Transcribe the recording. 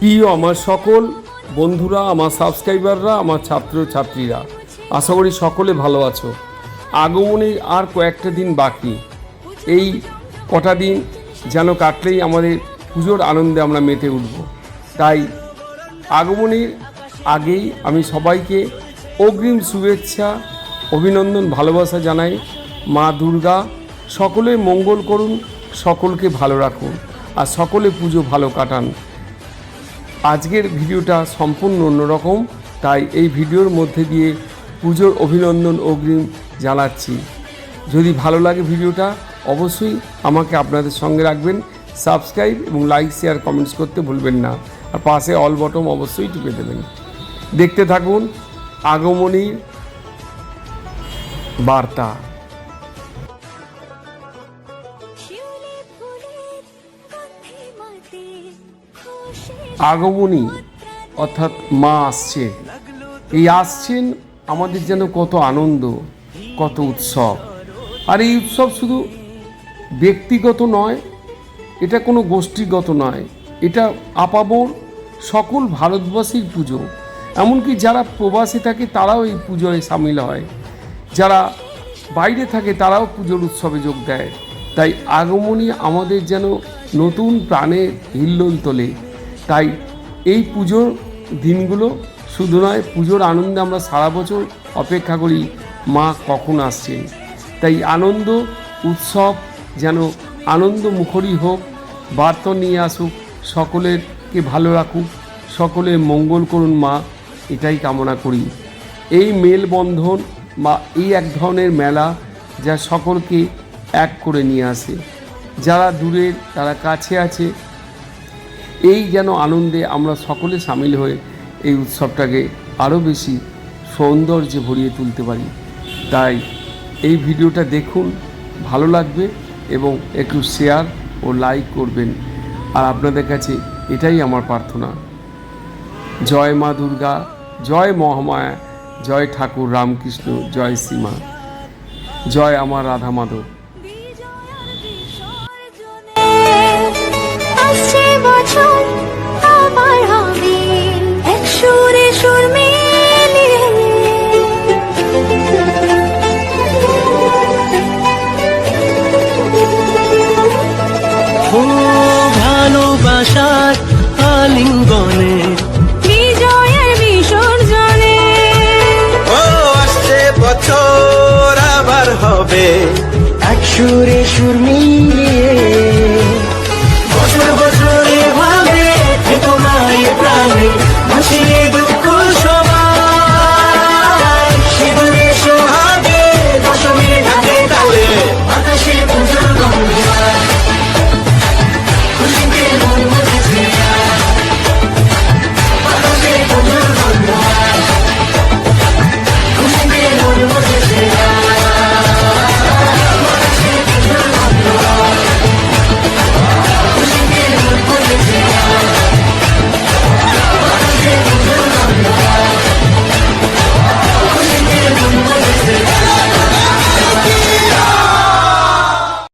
প্রিয় আমার সকল বন্ধুরা, আমার সাবস্ক্রাইবাররা, আমার ছাত্র ছাত্রীরা আশা করি সকলে ভালো আছো। আগমনের আর কয়েকটা দিন বাকি। এই কটা দিন যেন কাটলেই আমাদের পুজোর আনন্দে আমরা মেতে উঠব। তাই আগমনের আগেই আমি সবাইকে অগ্রিম শুভেচ্ছা, অভিনন্দন, ভালোবাসা জানাই। মা দুর্গা, সকলে মঙ্গল করুন, সকলকে ভালো রাখুন, আর সকলে পুজো ভালো কাটান। আজকের ভিডিওটা সম্পূর্ণ অন্যরকম, তাই এই ভিডিওর মধ্যে দিয়ে পুজোর অভিনন্দন অগ্রিম জানাচ্ছি। যদি ভালো লাগে ভিডিওটা, অবশ্যই আমাকে আপনাদের সঙ্গে রাখবেন, সাবস্ক্রাইব এবং লাইক, শেয়ার, কমেন্টস করতে ভুলবেন না। আর পাশে অল বটম অবশ্যই টিপে দেবেন। দেখতে থাকুন আগমনীর বার্তা। আগমনী, অর্থাৎ মা আসছেন এই আসছেন আমাদের যেন কত আনন্দ, কত উৎসব। আর এই উৎসব শুধু ব্যক্তিগত নয়, এটা কোনো গোষ্ঠীগত নয়, এটা আপাবর সকল ভারতবাসীর পুজো। এমনকি যারা প্রবাসী থাকে, তারাও এই পুজোয় সামিল হয়। যারা বাইরে থাকে, তারাও পুজোর উৎসবে যোগ দেয়। তাই আগমনী আমাদের যেন নতুন প্রাণে হিল্লোল তোলে। তাই এই পুজোর দিনগুলো শুধু নয়, পুজোর আনন্দে আমরা সারা বছর অপেক্ষা করি, মা কখন আসছেন। তাই আনন্দ, উৎসব যেন আনন্দ মুখরই হোক, বার্তা নিয়ে আসুক, সকলেরকে ভালো রাখুক সকলের মঙ্গল করুন মা, এটাই কামনা করি। এই মেলবন্ধন বা এই এক ধরনের মেলা যা সকলকে এক করে নিয়ে আসে। যারা দূরের তারা কাছে আছে এই যেন আনন্দে আমরা সকলে সামিল হয়ে এই উৎসবটাকে আরও বেশি সৌন্দর্যে ভরিয়ে তুলতে পারি। তাই এই ভিডিওটা দেখুন, ভালো লাগবে এবং একটু শেয়ার ও লাইক করবেন। আর আপনাদের কাছে এটাই আমার প্রার্থনা। জয় মা দুর্গা, জয় মহামায়া, জয় ঠাকুর রামকৃষ্ণ, জয় সীমা, জয় আমার রাধা মাধব। বছর আবার হবে এক সুরে সুর মিলিয়ে। ভালোবাসার আলিঙ্গনে। বিজয়ের বিসর্জনে ও আসছে বছর আবার হবে। এক সুরে সুর মিলিয়ে